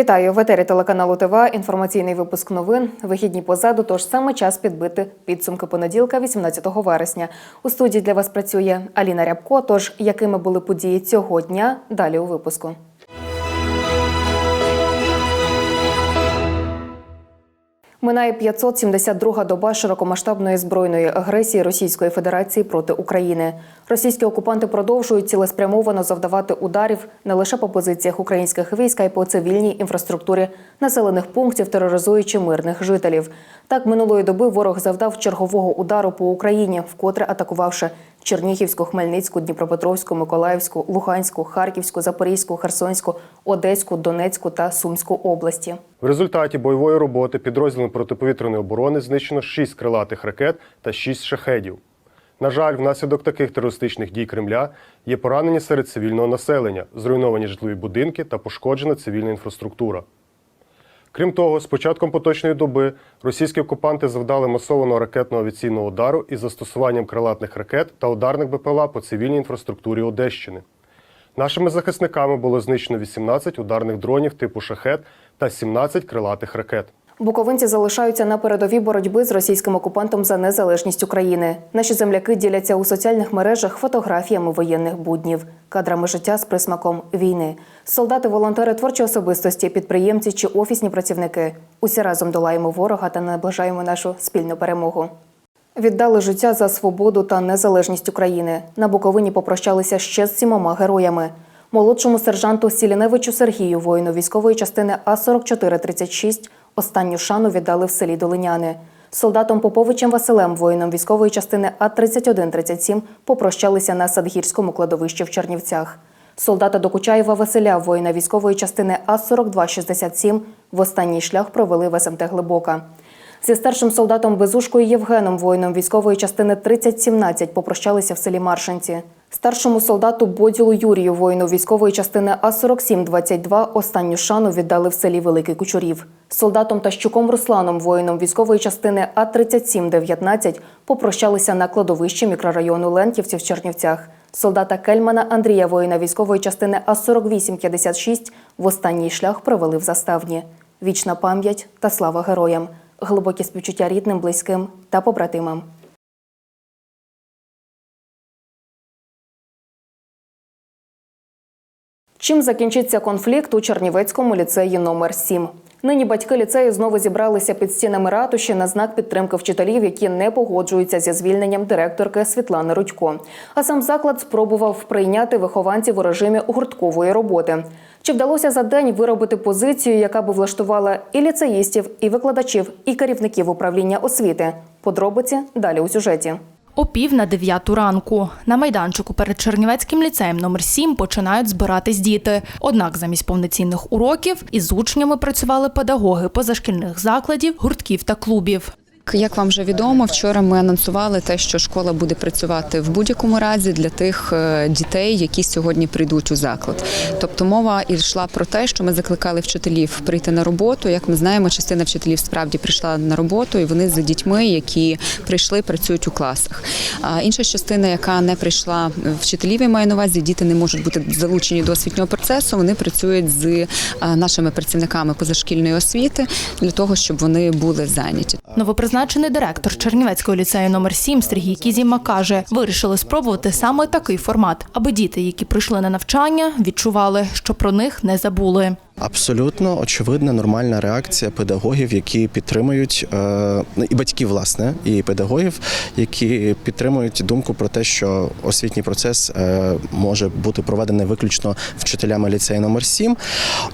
Вітаю в етері телеканалу ТВА. Інформаційний випуск новин. Вихідні позаду. Тож саме час підбити підсумки понеділка, 18 вересня. У студії для вас працює Аліна Рябко. Тож якими були події цього дня? Далі у випуску. Минає 572-га доба широкомасштабної збройної агресії Російської Федерації проти України. Російські окупанти продовжують цілеспрямовано завдавати ударів не лише по позиціях українських військ, а й по цивільній інфраструктурі населених пунктів, тероризуючи мирних жителів. Так минулої доби ворог завдав чергового удару по Україні, вкотре атакувавши Чернігівську, Хмельницьку, Дніпропетровську, Миколаївську, Луганську, Харківську, Запорізьку, Херсонську, Одеську, Донецьку та Сумську області. В результаті бойової роботи підрозділом протиповітряної оборони знищено 6 крилатих ракет та 6 шахедів. На жаль, внаслідок таких терористичних дій Кремля є поранені серед цивільного населення, зруйновані житлові будинки та пошкоджена цивільна інфраструктура. Крім того, з початком поточної доби російські окупанти завдали масованого ракетного авіаційного удару із застосуванням крилатних ракет та ударних БПЛА по цивільній інфраструктурі Одещини. Нашими захисниками було знищено 18 ударних дронів типу шахет та 17 крилатих ракет. Буковинці залишаються на передовій боротьби з російським окупантом за незалежність України. Наші земляки діляться у соціальних мережах фотографіями воєнних буднів, кадрами життя з присмаком війни. Солдати, волонтери, творчі особистості, підприємці чи офісні працівники. Усі разом долаємо ворога та наближаємо нашу спільну перемогу. Віддали життя за свободу та незалежність України. На Буковині попрощалися ще з сімома героями. Молодшому сержанту Сіліневичу Сергію, воїну військової частини А-4436, останню шану віддали в селі Долиняни. Солдатом Поповичем Василем, воїном військової частини А-3137, попрощалися на Садгірському кладовищі в Чернівцях. Солдата Докучаєва Василя, воїна військової частини А-4267, в останній шлях провели в СМТ Глибока. Зі старшим солдатом Безушкою Євгеном, воїном військової частини 3017, попрощалися в селі Маршинці. Старшому солдату Боділу Юрію, воїну військової частини А-4722, останню шану віддали в селі Великий Кучурів. Солдатом Тащуком Русланом, воїном військової частини А-3719, попрощалися на кладовищі мікрорайону Лентівці в Чернівцях. Солдата Кельмана Андрія, воїна військової частини А-4856, в останній шлях провели в заставні. Вічна пам'ять та слава героям, глибокі співчуття рідним, близьким та побратимам. Чим закінчиться конфлікт у Чернівецькому ліцеї номер 7 Нині батьки ліцею знову зібралися під стінами ратуші на знак підтримки вчителів, які не погоджуються зі звільненням директорки Світлани Рудько. А сам заклад спробував прийняти вихованців у режимі гурткової роботи. Чи вдалося за день виробити позицію, яка би влаштувала і ліцеїстів, і викладачів, і керівників управління освіти? Подробиці далі у сюжеті. О пів на дев'яту ранку на майданчику перед Чернівецьким ліцеєм номер 7 починають збиратись діти. Однак замість повноцінних уроків із учнями працювали педагоги позашкільних закладів, гуртків та клубів. Як вам вже відомо, вчора ми анонсували те, що школа буде працювати в будь-якому разі для тих е, дітей, які сьогодні прийдуть у заклад. Тобто мова йшла про те, що ми закликали вчителів прийти на роботу. Як ми знаємо, частина вчителів справді прийшла на роботу, і вони за дітьми, які прийшли, працюють у класах. А інша частина, яка не прийшла вчителів, я маю на увазі, діти не можуть бути залучені до освітнього процесу. Вони працюють з е, нашими працівниками позашкільної освіти для того, щоб вони були зайняті. Новопризначений директор Чернівецького ліцею номер 7 Сергій Кізіма каже, вирішили спробувати саме такий формат, аби діти, які прийшли на навчання, відчували, що про них не забули. Абсолютно очевидна нормальна реакція педагогів, які підтримують е, ну, і батьків, власне, і педагогів, які підтримують думку про те, що освітній процес е, може бути проведений виключно вчителями ліцею номер 7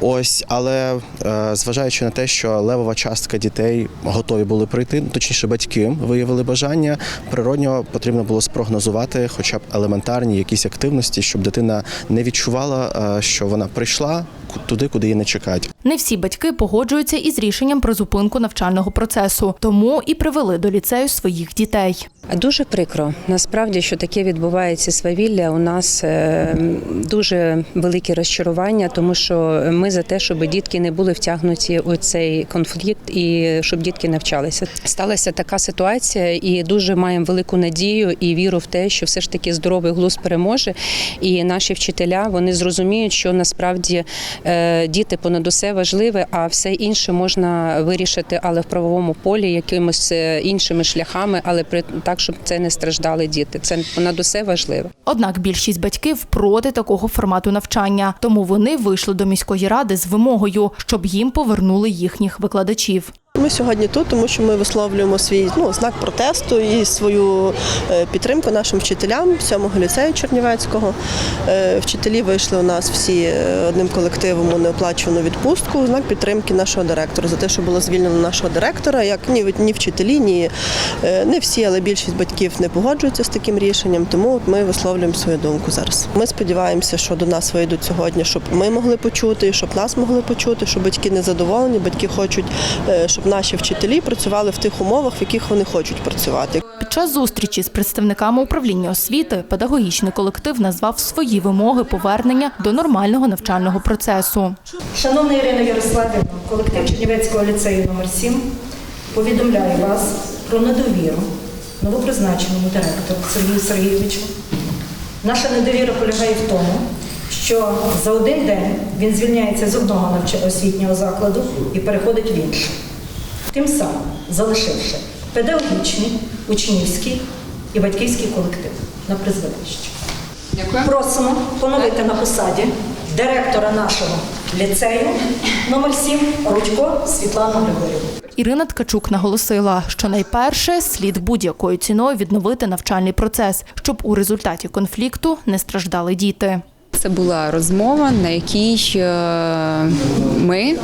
Ось, але е, зважаючи на те, що левова частка дітей готові були прийти, точніше, батьки виявили бажання. Природньо потрібно було спрогнозувати, хоча б елементарні якісь активності, щоб дитина не відчувала, що вона прийшла туди, куди її не чекають. Не всі батьки погоджуються із рішенням про зупинку навчального процесу, тому і привели до ліцею своїх дітей. Дуже прикро. Насправді, що таке відбувається свавілля, у нас е, дуже велике розчарування, тому що ми за те, щоб дітки не були втягнуті у цей конфлікт і щоб дітки навчалися. Сталася така ситуація, і дуже маємо велику надію і віру в те, що все ж таки здоровий глузд переможе. І наші вчителя вони зрозуміють, що насправді е, діти понад усе важливе, а все інше можна вирішити, але в правовому полі якимось е, іншими шляхами, але при так, щоб це не страждали діти. Це понад усе важливе. Однак більшість батьків проти такого формату навчання, тому вони вийшли до міської ради з вимогою, щоб їм повернули їхніх викладачів. Ми сьогодні тут, тому що ми висловлюємо свій ну, знак протесту і свою е, підтримку нашим вчителям 7-го ліцею Чернівецького. Е, Вчителі вийшли у нас всі е, одним колективом у неоплачувану відпустку знак підтримки нашого директора за те, що було звільнено нашого директора. Як ні, ні вчителі, ні не всі, але більшість батьків не погоджуються з таким рішенням. Тому ми висловлюємо свою думку зараз. Ми сподіваємося, що до нас вийдуть сьогодні, щоб ми могли почути, щоб нас могли почути, що батьки не задоволені, батьки хочуть, е, щоб наші вчителі працювали в тих умовах, в яких вони хочуть працювати. Під час зустрічі з представниками управління освіти педагогічний колектив назвав свої вимоги повернення до нормального навчального процесу. Шановна Ірина Ярославівна, колектив Чернівецького ліцею номер 7 повідомляє вас про недовіру новопризначеному директору Сергію Сергійовичу. Наша недовіра полягає в тому, що за один день він звільняється з одного освітнього закладу і переходить в інший, тим самим залишивши педагогічний, учнівський і батьківський колектив на призволяще. Просимо поновити на посаді директора нашого ліцею номер 7 Рудько Світлану Григорівну. Ірина Ткачук наголосила, що найперше слід будь-якою ціною відновити навчальний процес, щоб у результаті конфлікту не страждали діти. Це була розмова, на якій е, ми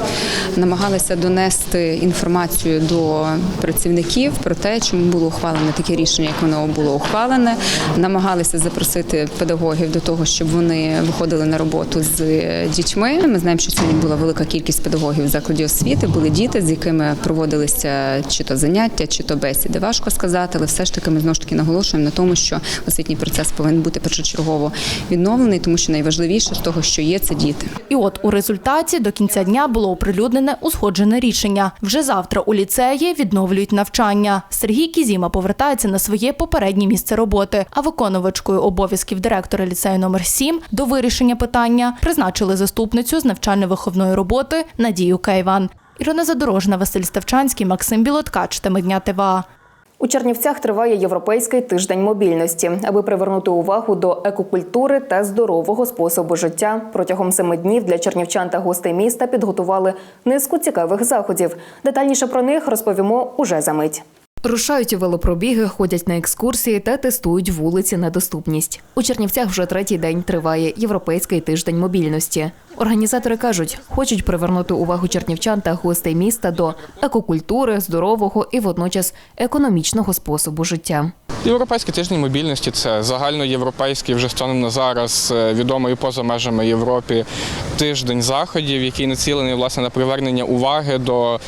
намагалися донести інформацію до працівників про те, чому було ухвалене таке рішення, як воно було ухвалене. Намагалися запросити педагогів до того, щоб вони виходили на роботу з дітьми. Ми знаємо, що сьогодні була велика кількість педагогів в закладі освіти. Були діти, з якими проводилися чи то заняття, чи то бесіди. Важко сказати, але все ж таки ми знову ж таки наголошуємо на тому, що освітній процес повинен бути першочергово відновлений, тому що найважливіше з того, що є, це діти. І от у результаті до кінця дня було оприлюднене узгоджене рішення. Вже завтра у ліцеї відновлюють навчання. Сергій Кізіма повертається на своє попереднє місце роботи. А виконувачкою обов'язків директора ліцею номер 7 до вирішення питання призначили заступницю з навчально-виховної роботи Надію Кайван. Ірина Задорожна, Василь Ставчанський, Максим Білоткач. Дня ТВА. У Чернівцях триває Європейський тиждень мобільності, аби привернути увагу до екокультури та здорового способу життя. Протягом семи днів для чернівчан та гостей міста підготували низку цікавих заходів. Детальніше про них розповімо уже за мить. Рушають у велопробіги, ходять на екскурсії та тестують вулиці на доступність. У Чернівцях вже третій день триває Європейський тиждень мобільності. Організатори кажуть, хочуть привернути увагу чернівчан та гостей міста до екокультури, здорового і водночас економічного способу життя. Європейський тиждень мобільності це загальноєвропейський вже станом на зараз е, відомий поза межами Європи тиждень заходів, який націлений власне на привернення уваги до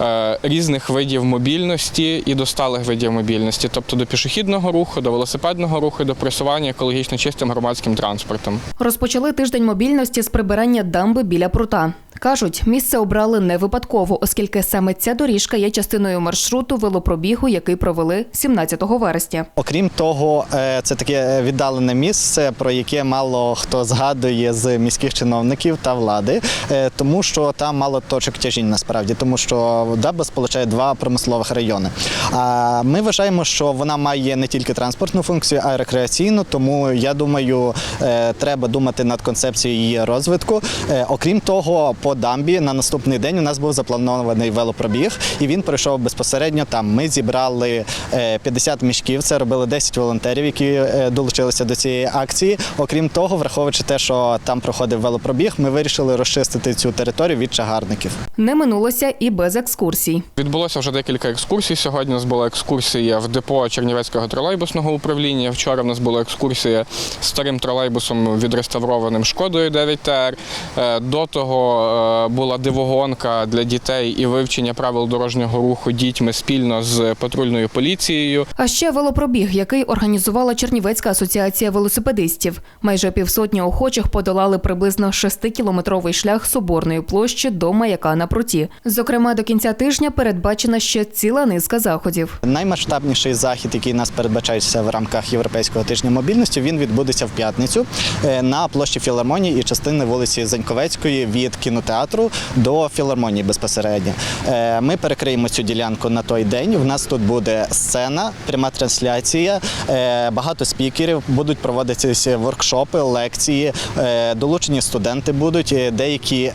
е, різних видів мобільності і до сталих видів мобільності, тобто до пішохідного руху, до велосипедного руху, до пресування екологічно чистим громадським транспортом. Розпочали тиждень мобільності з прибирання дамби біля прута. Кажуть, місце обрали не випадково, оскільки саме ця доріжка є частиною маршруту велопробігу, який провели 17 вересня. Окрім того, е, це таке віддалене місце, про яке мало хто згадує з міських чиновників та влади, е, тому що там мало точок тяжінь насправді, тому що Даба сполучає два промислових райони. А ми вважаємо, що вона має не тільки транспортну функцію, а й рекреаційну. Тому я думаю, е, треба думати над концепцією її розвитку. Е, Окрім того, по дамбі на наступний день у нас був запланований велопробіг, і він пройшов безпосередньо там. Ми зібрали е, 50 мішків. Це робили 10 волонтерів, які е, долучилися до цієї акції. Окрім того, враховуючи те, що там проходив велопробіг, ми вирішили розчистити цю територію від чагарників. Не минулося і без екскурсій. Відбулося вже декілька екскурсій. Сьогодні у нас була екскурсія в депо Чернівецького тролейбусного управління. Вчора в нас була екскурсія старим тролейбусом відреставрованим шкодою 9 ТР. Е, До того е, була дивогонка для дітей і вивчення правил дорожнього руху дітьми спільно з патрульною поліцією. А ще велопробіг, який організувала Чернівецька асоціація велосипедистів. Майже півсотні охочих подолали приблизно 6-кілометровий шлях Соборної площі до маяка на пруті. Зокрема, до кінця тижня передбачена ще ціла низка заходів. Наймасштабніший захід, який нас передбачається в рамках Європейського тижня мобільності, він відбудеться в п'ятницю е, на площі Філармонії і частини вулиці Заньковецької від кінотеатру до філармонії безпосередньо. Е, Ми перекриємо цю ділянку на той день. У нас тут буде сцена, пряма трансляція, е, багато спікерів, будуть проводитися воркшопи, лекції, е, долучені студенти будуть, деякі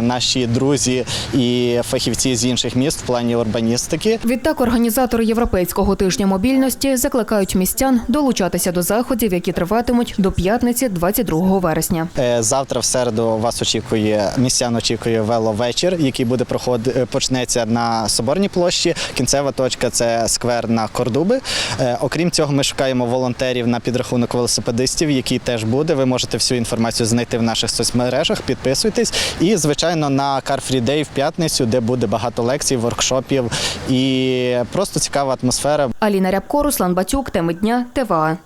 наші друзі і фахівці з інших міст в плані урбаністики. Відтак організатори Європейського тижня мобільності закликають містян долучатися до заходів, які триватимуть до п'ятниці, 22 вересня. Завтра в середу вас очікує містян очікує веловечір, який буде проходити почнеться на Соборній площі. Кінцева точка це сквер на Кордуби. Е, Окрім цього, ми шукаємо волонтерів на підрахунок велосипедистів, який теж буде. Ви можете всю інформацію знайти в наших соцмережах. Підписуйтесь. І звичайно на Car Free Day в п'ятницю, де буде багато лекцій, воркшопів і просто цікава атмосфера. Аліна Рябко, Руслан Батюк, теми дня, ТВА.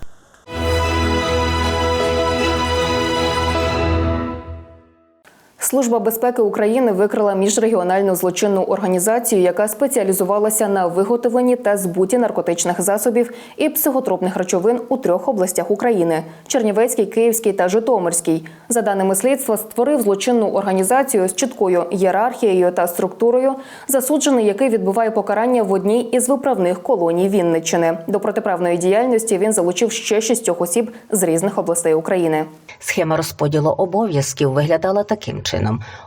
Служба безпеки України викрила міжрегіональну злочинну організацію, яка спеціалізувалася на виготовленні та збуті наркотичних засобів і психотропних речовин у трьох областях України: Чернівецькій, Київській та Житомирській. За даними слідства, створив злочинну організацію з чіткою ієрархією та структурою, засуджений, який відбуває покарання в одній із виправних колоній Вінниччини. До протиправної діяльності він залучив ще шістьох осіб з різних областей України. Схема розподілу обов'язків виглядала таким чином: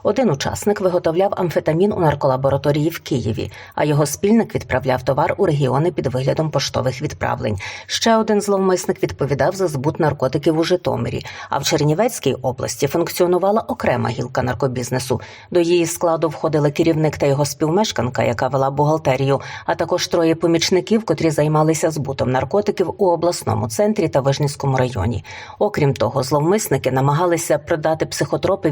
один учасник виготовляв амфетамін у нарколабораторії в Києві, а його спільник відправляв товар у регіони під виглядом поштових відправлень. Ще один зловмисник відповідав за збут наркотиків у Житомирі. А в Чернівецькій області функціонувала окрема гілка наркобізнесу. До її складу входили керівник та його співмешканка, яка вела бухгалтерію, а також троє помічників, котрі займалися збутом наркотиків у обласному центрі та Вижницькому районі. Окрім того, зловмисники намагалися продати психотропи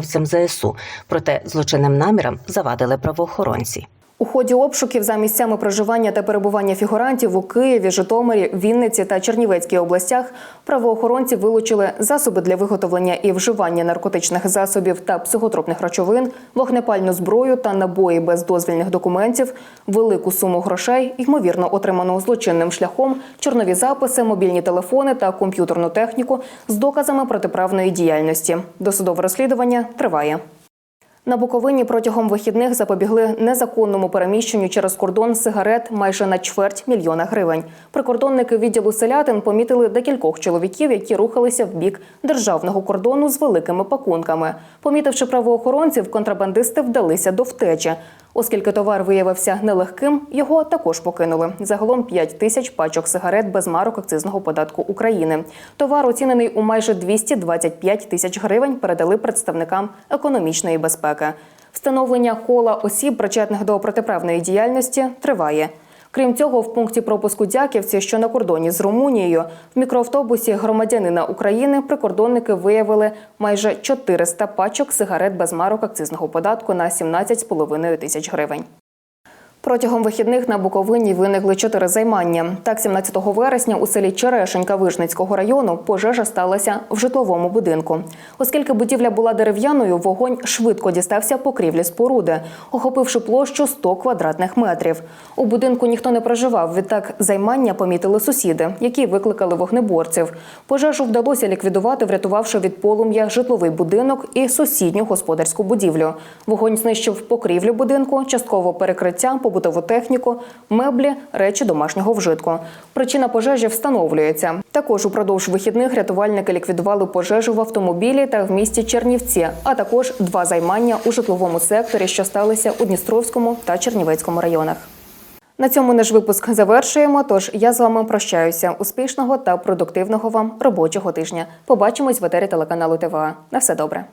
військовослужбовцям ЗСУ, проте злочинним намірам завадили правоохоронці. У ході обшуків за місцями проживання та перебування фігурантів у Києві, Житомирі, Вінниці та Чернівецькій областях правоохоронці вилучили засоби для виготовлення і вживання наркотичних засобів та психотропних речовин, вогнепальну зброю та набої без дозвільних документів, велику суму грошей, ймовірно отриману злочинним шляхом, чорнові записи, мобільні телефони та комп'ютерну техніку з доказами протиправної діяльності. Досудове розслідування триває. На Буковині протягом вихідних запобігли незаконному переміщенню через кордон сигарет майже на чверть мільйона гривень. Прикордонники відділу селятин помітили декількох чоловіків, які рухалися в бік державного кордону з великими пакунками. Помітивши правоохоронців, контрабандисти вдалися до втечі. Оскільки товар виявився нелегким, його також покинули. Загалом 5 тисяч пачок сигарет без марок акцизного податку України. Товар, оцінений у майже 225 тисяч гривень, передали представникам економічної безпеки. Встановлення кола осіб, причетних до протиправної діяльності, триває. Крім цього, в пункті пропуску Дяківці, що на кордоні з Румунією, в мікроавтобусі громадянина України прикордонники виявили майже 400 пачок сигарет без марок акцизного податку на 17,5 тисяч гривень. Протягом вихідних на Буковині виникли чотири займання. Так, 17 вересня у селі Черешенька Вижницького району пожежа сталася в житловому будинку. Оскільки будівля була дерев'яною, вогонь швидко дістався покрівлі споруди, охопивши площу 100 квадратних метрів. У будинку ніхто не проживав. Відтак займання помітили сусіди, які викликали вогнеборців. Пожежу вдалося ліквідувати, врятувавши від полум'я житловий будинок і сусідню господарську будівлю. Вогонь знищив покрівлю будинку, частково перекриття, побутову техніку, меблі, речі домашнього вжитку. Причина пожежі встановлюється. Також упродовж вихідних рятувальники ліквідували пожежу в автомобілі та в місті Чернівці, а також два займання у житловому секторі, що сталися у Дністровському та Чернівецькому районах. На цьому наш випуск завершуємо. Тож я з вами прощаюся. Успішного та продуктивного вам робочого тижня. Побачимось в етері телеканалу ТВА. На все добре.